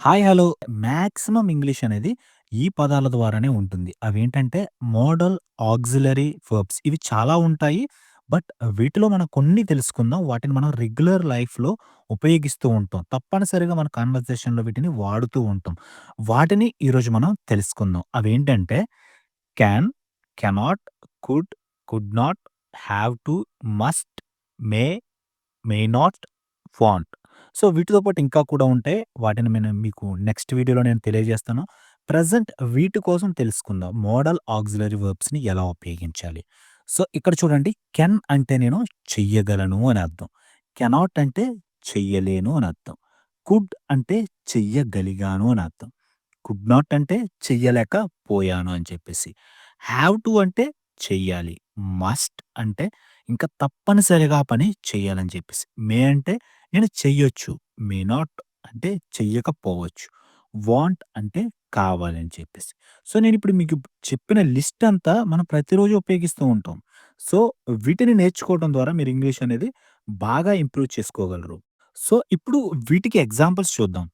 Hi, hello. Maximum English అనేది ఈ పదాల ద్వారానే ఉంటుంది. అవేంటంటే మోడల్, ఆక్సిలరీ వర్బ్స్ ఇవి చాలా ఉంటాయి. బట్ వీటిలో మనం కొన్ని తెలుసుకుందాం. వాటిని మనం రెగ్యులర్ లైఫ్‌లో ఉపయోగిస్తూ ఉంటాం. తప్పనిసరిగా మన కాన్వర్జేషన్లో వీటిని వాడుతూ ఉంటాం. వాటిని ఈరోజు మనం తెలుసుకుందాం. అవేంటంటే can, cannot, could, could not, have to, must, may, may not, want. So, వీటితో పాటు ఇంకా కూడా ఉంటాయి. వాటిని నేను మీకు నెక్స్ట్ వీడియోలో నేను తెలియజేస్తాను. ప్రజెంట్ వీటి కోసం తెలుసుకుందాం. మోడల్, ఆక్సిలరీ వర్బ్స్‌ని ఎలా ఉపయోగించాలి. సో, ఇక్కడ చూడండి కెన్ అంటే నేను చెయ్యగలను అని అర్థం. కెనాట్ అంటే చెయ్యలేను అని అర్థం. కుడ్ అంటే చెయ్యగలిగాను అని అర్థం. కుడ్ నాట్ అంటే చెయ్యలేకపోయాను అని చెప్పేసి. హ్యావ్ టు అంటే చెయ్యాలి. మస్ట్ అంటే ఇంకా తప్పనిసరిగా పని చేయాలని చెప్పేసి. మే అంటే నేను చెయ్యొచ్చు. మే నాట్ అంటే చెయ్యకపోవచ్చు. వాంట్ అంటే కావాలని చెప్పేసి. సో, నేనిప్పుడు మీకు చెప్పిన లిస్ట్ అంతా మనం ప్రతిరోజు ఉపయోగిస్తూ ఉంటాం. సో, వీటిని నేర్చుకోవడం ద్వారా మీరు ఇంగ్లీష్ అనేది బాగా ఇంప్రూవ్ చేసుకోగలరు. సో, ఇప్పుడు వీటికి ఎగ్జాంపుల్స్ చూద్దాం.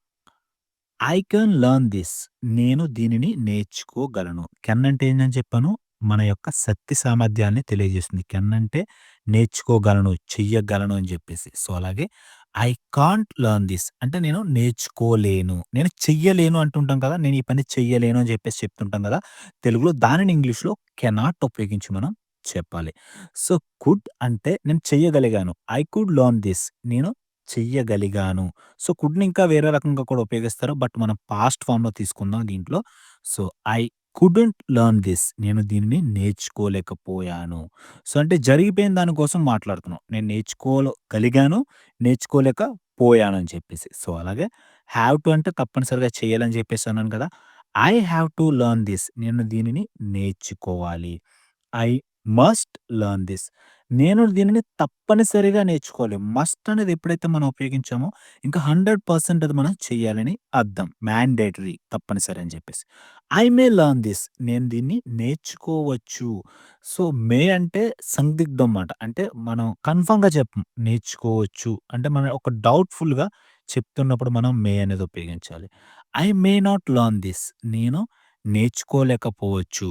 I can learn this. నేను దీనిని నేర్చుకోగలను. కెన్ అంటే ఏంటని చెప్పాను? మన యొక్క శక్తి సామర్థ్యాన్ని తెలియజేస్తుంది. కెన్ అంటే నేర్చుకోగలను, చెయ్యగలను అని చెప్పేసి. సో, అలాగే ఐ కాంట్ లెర్న్ దిస్ అంటే నేను నేర్చుకోలేను. నేను చెయ్యలేను అంటుంటాం కదా! నేను ఈ పని చెయ్యలేను అని చెప్పేసి చెప్తుంటాం కదా! తెలుగులో దానిని ఇంగ్లీష్‌లో కెనాట్ ఉపయోగించి మనం చెప్పాలి. సో, కుడ్ అంటే నేను చెయ్యగలిగాను. ఐ కుడ్ లర్న్ దిస్ నేను చెయ్యగలిగాను. సో, కుడ్‌ని ఇంకా వేరే రకంగా కూడా ఉపయోగిస్తారు. బట్ మనం పాస్ట్ ఫామ్లో తీసుకుందాం దీంట్లో. So, I couldn't learn this నేను దీనిని నేర్చుకోలేకపోయాను. సో, అంటే జరిగిపోయిన దానికోసం మాట్లాడుతున్నాను మాట్లాడుతున్నాం. నేను నేర్చుకోగలిగాను నేర్చుకోలేకపోయాను అని చెప్పేసి. సో, అలాగే హ్యావ్ టు అంటే తప్పనిసరిగా చేయాలని చెప్పేసి అన్నాను కదా! I have to learn this నేను దీనిని నేర్చుకోవాలి. ఐ మస్ట్ లెర్న్ దిస్ నేను దీనిని తప్పనిసరిగా నేర్చుకోవాలి. మస్ట్ అనేది ఎప్పుడైతే మనం ఉపయోగించామో ఇంకా 100% అది మనం చెయ్యాలని అర్థం. మ్యాండేటరీ తప్పనిసరి అని చెప్పేసి. I may learn this. నేను దీన్ని నేర్చుకోవచ్చు. సో, మే అంటే సందిగ్ధం మాట. అంటే మనం కన్ఫర్మ్‌గా చెప్పం. నేర్చుకోవచ్చు అంటే మనం ఒక డౌట్‌ఫుల్‌గా చెప్తున్నప్పుడు మనం మే అనేది ఉపయోగించాలి. I may not learn this. నేను నేర్చుకోలేకపోవచ్చు.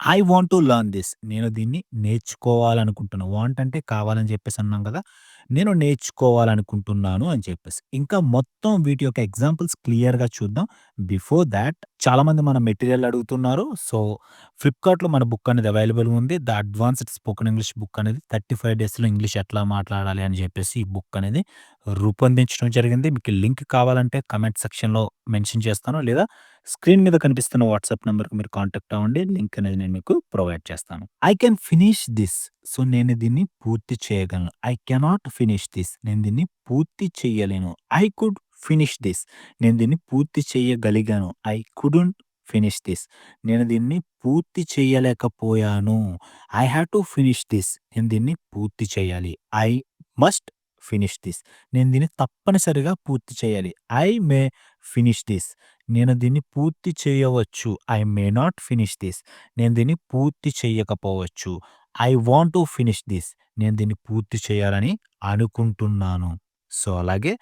I want to learn this నేను దీన్ని నేర్చుకోవాలనుకుంటున్నా. వాంట్ అంటే కావాలని చెప్పేసి అన్నాం కదా! నేను నేర్చుకోవాలనుకుంటున్నాను అని చెప్పేసి. ఇంకా మొత్తం వీటి యొక్క ఎగ్జాంపుల్స్ క్లియర్‌గా చూద్దాం. బిఫోర్ దాట్ చాలామంది మన మెటీరియల్ అడుగుతున్నారు. సో, ఫ్లిప్‌కార్ట్‌లో మన బుక్ అనేది అవైలబుల్ ఉంది. The advanced spoken English book అనేది 35 డేస్‌లో ఇంగ్లీష్ ఎట్లా మాట్లాడాలి అని చెప్పేసి ఈ బుక్ అనేది రూపొందించడం జరిగింది. మీకు లింక్ కావాలంటే కమెంట్ సెక్షన్‌లో మెన్షన్ చేస్తాను. లేదా స్క్రీన్ మీద కనిపిస్తున్న వాట్సాప్ నెంబర్కి మీరు కాంటాక్ట్ అవ్వండి. లింక్ అనేది నేను మీకు ప్రొవైడ్ చేస్తాను. I can finish this so, నేను దీన్ని పూర్తి చేయగలను. ఐ కెనాట్ ఫినిష్ దిస్ నేను దీన్ని పూర్తి చేయలేను ఐ కుడ్ ఫినిష్ దిస్ నేను దీన్ని పూర్తి చేయగలిగాను ఐ కుడెంట్ ఫినిష్ దిస్ నేను దీన్ని పూర్తి చేయలేకపోయాను I have to finish this నేను దీన్ని పూర్తి చేయాలి. ఐ మస్ట్ ఫినిష్ దిస్ నేను దీన్ని తప్పనిసరిగా పూర్తి చేయాలి. ఐ మే ఫినిష్ దిస్ నేను దీన్ని పూర్తి చేయవచ్చు. I may not finish this నేను దీన్ని పూర్తి చేయకపోవచ్చు I want to finish this నేను దీన్ని పూర్తి చేయాలని అనుకుంటున్నాను. సో, అలాగే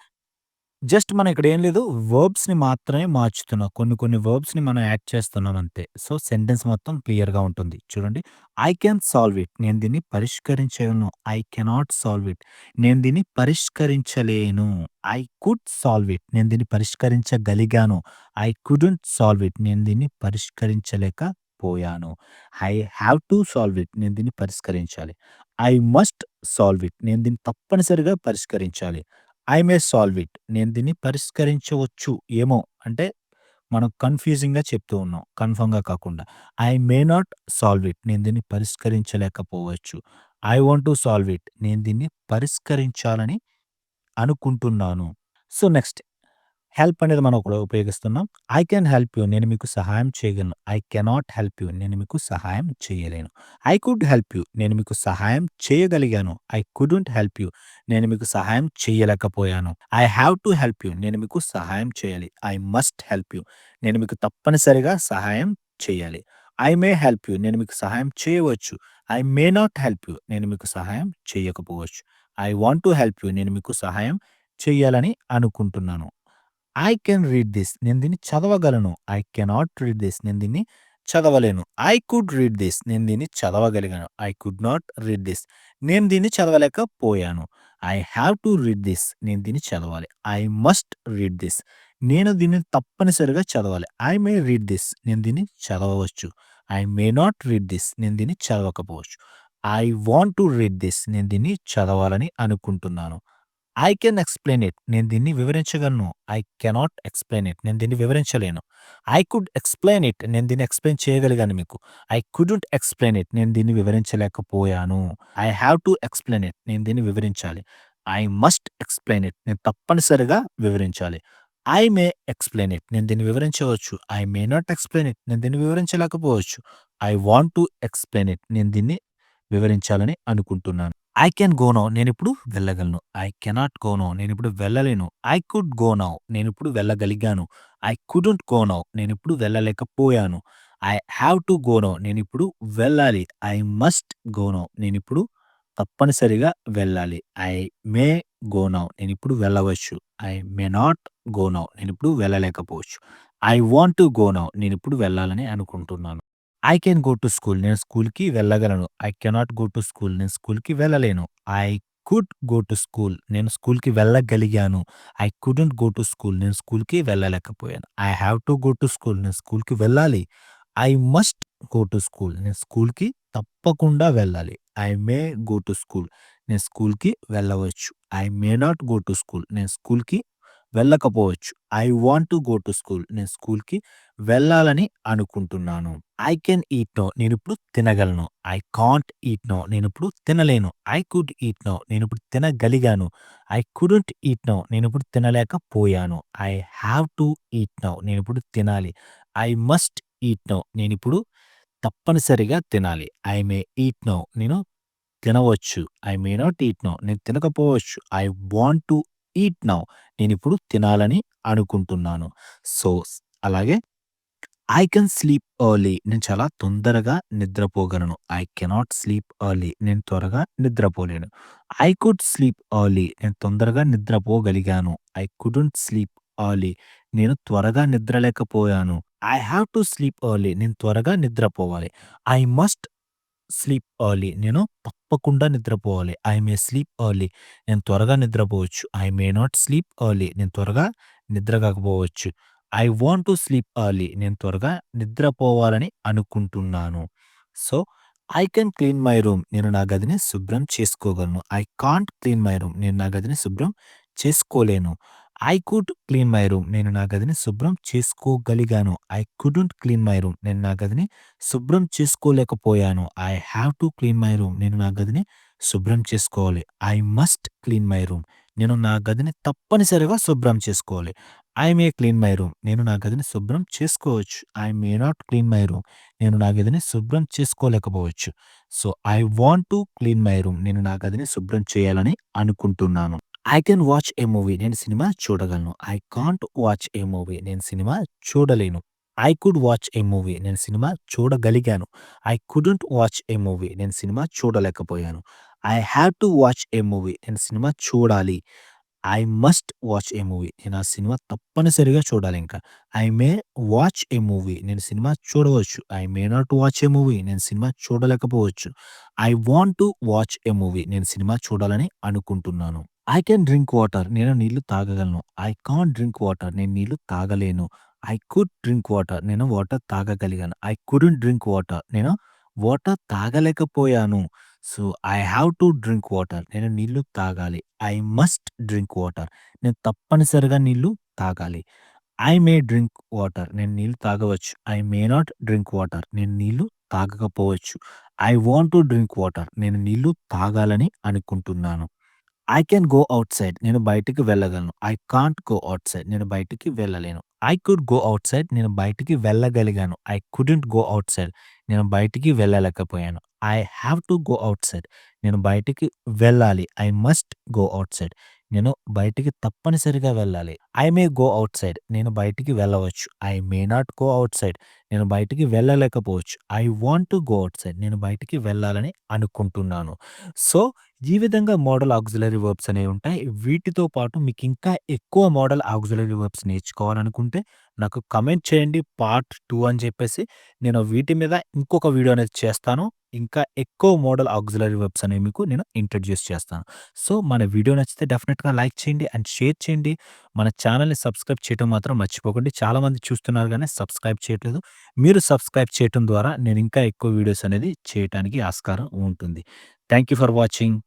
జస్ట్ మనం ఇక్కడ ఏం లేదు వర్బ్స్‌ని మాత్రమే మార్చుతున్నాం. కొన్ని కొన్ని వర్బ్స్‌ని మనం యాడ్ చేస్తున్నాం అంతే. సో, సెంటెన్స్ మొత్తం క్లియర్‌గా ఉంటుంది. చూడండి. I can solve it. నేను దీన్ని పరిష్కరించగలను. I cannot solve it. నేను దీన్ని పరిష్కరించలేను. I could solve it. నేను దీన్ని పరిష్కరించగలిగాను. I couldn't solve it. నేను దీన్ని పరిష్కరించలేకపోయాను. I have to solve it. నేను దీన్ని పరిష్కరించాలి. I must solve it. నేను దీన్ని తప్పనిసరిగా పరిష్కరించాలి. I may solve it. నేను దీన్ని పరిష్కరించవచ్చు. ఏమో అంటే మనం కన్‌ఫ్యూజింగ్‌గా చెప్తూ ఉన్నాం. కన్ఫర్మ్‌గా కాకుండా. I may not solve it. నేను దీన్ని పరిష్కరించలేకపోవచ్చు. I want to solve it. నేను దీన్ని పరిష్కరించాలని అనుకుంటున్నాను. సో, నెక్స్ట్ హెల్ప్ అనేది మనం కూడా ఉపయోగిస్తున్నాం. I can help you. నేను మీకు సహాయం చేయగలను. I cannot help you. నేను మీకు సహాయం చేయలేను. I could help you. నేను మీకు సహాయం చేయగలిగాను. I couldn't help you. నేను మీకు సహాయం చేయలేకపోయాను. I have to help you. నేను మీకు సహాయం చేయాలి. I must help you. నేను మీకు తప్పనిసరిగా సహాయం చేయాలి. I may help you. నేను మీకు సహాయం చేయవచ్చు. I may not help you. నేను మీకు సహాయం చేయకపోవచ్చు. I want to help you. నేను మీకు సహాయం చేయాలని అనుకుంటున్నాను. ఐ కెన్ రీడ్ దిస్ నేను దీన్ని చదవగలను. ఐ కెనాట్ రీడ్ దిస్ నేను దీన్ని చదవలేను. ఐ కుడ్ రీడ్ దిస్ నేను దీన్ని చదవగలిగాను. I could not read this నేను దీన్ని చదవలేకపోయాను. I have to read this నేను దీన్ని చదవాలి. ఐ మస్ట్ రీడ్ దిస్ నేను దీన్ని తప్పనిసరిగా చదవాలి. ఐ మే రీడ్ దిస్ నేను దీన్ని చదవవచ్చు. I may not read this నేను దీన్ని చదవకపోవచ్చు. I want to read this నేను దీన్ని చదవాలని అనుకుంటున్నాను. ఐ కెన్ ఎక్స్‌ప్లెయిన్ ఇట్ నేను దీన్ని వివరించగలను. ఐ కెనాట్ ఎక్స్‌ప్లెయిన్ ఇట్ నేను దీన్ని వివరించలేను. ఐ కుడ్ ఎక్స్‌ప్లెయిన్ ఇట్ నేను దీన్ని ఎక్స్‌ప్లెయిన్ చేయగలిగాను మీకు. ఐ కుడెంట్ ఎక్స్‌ప్లెయిన్ ఇట్ నేను దీన్ని వివరించలేకపోయాను. I have to explain it నేను దీన్ని వివరించాలి. ఐ మస్ట్ ఎక్స్‌ప్లెయిన్ ఇట్ నేను తప్పనిసరిగా వివరించాలి. ఐ మే ఎక్స్‌ప్లెయిన్ ఇట్ నేను దీన్ని వివరించవచ్చు. I may not explain it నేను దీన్ని వివరించలేకపోవచ్చు. I want to explain it నేను దీన్ని వివరించాలని అనుకుంటున్నాను. ఐ క్యాన్ గో నౌ నేనిప్పుడు వెళ్ళగలను. ఐ కెనాట్ గో నౌ నేనిప్పుడు వెళ్ళలేను. ఐ కుడ్ గో నౌ నేను ఇప్పుడు వెళ్ళగలిగాను. ఐ కుడెంట్ గో నౌ నేనిప్పుడు వెళ్ళలేకపోయాను. I have to go now నేనిప్పుడు వెళ్ళాలి. ఐ మస్ట్ గో నౌ నేనిప్పుడు తప్పనిసరిగా వెళ్ళాలి. ఐ మే గో నౌ నేనిప్పుడు వెళ్ళవచ్చు. I may not go now నేనిప్పుడు వెళ్ళలేకపోవచ్చు. I want to go now నేనిప్పుడు వెళ్ళాలని అనుకుంటున్నాను. I can go to school నేను స్కూల్‌కి వెళ్ళగలను. I cannot go to school నేను స్కూల్‌కి వెళ్ళలేను. I could go to school నేను స్కూల్‌కి వెళ్ళగలిగాను. I couldn't go to school నేను స్కూల్‌కి వెళ్ళలేకపోయాను. I have to go to school నేను స్కూల్‌కి వెళ్ళాలి. I must go to school నేను స్కూల్‌కి తప్పకుండా వెళ్ళాలి. I may go to school నేను స్కూల్‌కి వెళ్ళవచ్చు. I may not go to school నేను స్కూల్‌కి వెళ్ళకపోవచ్చు. I want to go to school నేను స్కూల్‌కి వెళ్ళాలని అనుకుంటున్నాను. ఐ కెన్ ఈట్ నో నేను ఇప్పుడు తినగలను. ఐ కాంట్ ఈట్ నో నేను ఇప్పుడు తినలేను. ఐ కుడ్ ఈట్ నో నేను ఇప్పుడు తినగలిగాను. ఐ కుడెంట్ ఈట్ నేను ఇప్పుడు తినలేకపోయాను. I have to eat now నేను ఇప్పుడు తినాలి. ఐ మస్ట్ ఈట్ నో నేను ఇప్పుడు తప్పనిసరిగా తినాలి. ఐ మే ఈట్ నో నేను తినవచ్చు. I may not eat now నేను తినకపోవచ్చు. I want to eat now నేను ఇప్పుడు తినాలని అనుకుంటున్నాను. సో, అలాగే ఐ కెన్ స్లీప్ ఎర్లీ నేను చాలా తొందరగా నిద్రపోగలను. ఐ కెనాట్ స్లీప్ ఎర్లీ నేను త్వరగా నిద్రపోలేను. ఐ కుడ్ స్లీప్ ఎర్లీ నేను తొందరగా నిద్రపోగలిగాను. ఐ కుడెంట్ స్లీప్ ఎర్లీ నేను త్వరగా నిద్రలేకపోయాను. I have to sleep early నేను త్వరగా నిద్రపోవాలి. ఐ మస్ట్ స్లీప్ ఎర్లీ నేను తప్పకుండా నిద్రపోవాలి. ఐ మే స్లీప్ ఎర్లీ నేను త్వరగా నిద్రపోవచ్చు. I may not sleep early నేను త్వరగా నిద్రపోకపోవచ్చు. I want to sleep early నేను త్వరగా నిద్రపోవాలని అనుకుంటున్నాను. So, I can clean my room నేను నా గదిని శుభ్రం చేసుకోగలను. I can't clean my room నేను నా గదిని శుభ్రం చేసుకోలేను. I could clean my room నేను నా గదిని శుభ్రం చేసుకోగలిగాను. I couldn't clean my room నేను నా గదిని శుభ్రం చేసుకోలేకపోయాను. I have to clean my room నేను నా గదిని శుభ్రం చేసుకోవాలి. I must clean my room నేను నా గదిని తప్పనిసరిగా శుభ్రం చేసుకోవాలి. I may clean my room నేను నా గదిని శుభ్రం చేసుకోవచ్చు. I may not clean my room నేను నా గదిని శుభ్రం చేసుకోలేకపోవచ్చు. So, I want to clean my room నేను నా గదిని శుభ్రం చేయాలని అనుకుంటున్నాను. I can watch a movie నేను సినిమా చూడగలను. I can't watch a movie నేను సినిమా చూడలేను. I could watch a movie నేను సినిమా చూడగలిగాను. I couldn't watch a movie నేను సినిమా చూడలేకపోయాను. I have to watch a movie నేను సినిమా చూడాలి. I must watch a movie నేను ఆ సినిమా తప్పనిసరిగా చూడాలి ఇంకా. I may watch a movie నేను సినిమా చూడవచ్చు. I may not watch a movie నేను సినిమా చూడలేకపోవచ్చు. I want to watch a movie నేను సినిమా చూడాలని అనుకుంటున్నాను. ఐ కెన్ డ్రింక్ వాటర్ నేను నీళ్ళు తాగగలను. ఐ కాంట్ డ్రింక్ వాటర్ నేను నీళ్ళు తాగలేను. ఐ కుడ్ డ్రింక్ వాటర్ నేను వాటర్ తాగగలిగాను. ఐ కుడెంట్ డ్రింక్ వాటర్ నేను water తాగలేకపోయాను. So, I have to drink water నేను నీళ్ళు తాగాలి. ఐ మస్ట్ డ్రింక్ వాటర్ నేను తప్పనిసరిగా నీళ్ళు తాగాలి. ఐ మే డ్రింక్ వాటర్ నేను నీళ్ళు తాగవచ్చు. I may not drink water నేను నీళ్ళు తాగకపోవచ్చు. I want to drink water నేను నీళ్ళు తాగాలని అనుకుంటున్నాను. ఐ కెన్ గో ఔట్‌సైడ్ నేను బయటికి వెళ్ళగలను. ఐ కాంట్ గో ఔట్‌సైడ్ నేను బయటికి వెళ్ళలేను. ఐ కుడ్ గో ఔట్‌సైడ్ నేను బయటికి వెళ్ళగలిగాను. ఐ కుడెంట్ గో ఔట్‌సైడ్ నేను బయటికి వెళ్ళలేకపోయాను. I have to go outside నేను బయటికి వెళ్ళాలి. ఐ మస్ట్ గో ఔట్‌సైడ్ నేను బయటికి తప్పనిసరిగా వెళ్ళాలి. ఐ మే గో ఔట్‌సైడ్ నేను బయటికి వెళ్ళవచ్చు. I may not go outside నేను బయటికి వెళ్ళలేకపోవచ్చు. I want to go outside నేను బయటికి వెళ్ళాలని అనుకుంటున్నాను. సో, ఈ విధంగా మోడల్ ఆక్సిలరీ వర్బ్స్ అనేవి ఉంటాయి. వీటితో పాటు మీకింకా ఎక్కువ మోడల్ ఆక్సిలరీ వర్బ్స్ నేర్చుకోవాలనుకుంటే నాకు కమెంట్ చేయండి పార్ట్ 2 అని చెప్పేసి. నేను వీటి మీద ఇంకొక వీడియో అనేది చేస్తాను. ఇంకా ఎక్కువ మోడల్ ఆక్సిలరీ వర్బ్స్ అనేవి మీకు నేను ఇంట్రడ్యూస్ చేస్తాను. సో, మన వీడియో నచ్చితే డెఫినెట్గా లైక్ చేయండి అండ్ షేర్ చేయండి. మన ఛానల్ని సబ్స్క్రైబ్ చేయటం మాత్రం మర్చిపోకండి. చాలామంది చూస్తున్నారు కానీ సబ్స్క్రైబ్ చేయట్లేదు. మీరు సబ్స్క్రైబ్ చేయటం ద్వారా నేను ఇంకా ఎక్కువ వీడియోస్ అనేది చేయటానికి ఆస్కారం ఉంటుంది. Thank you for watching.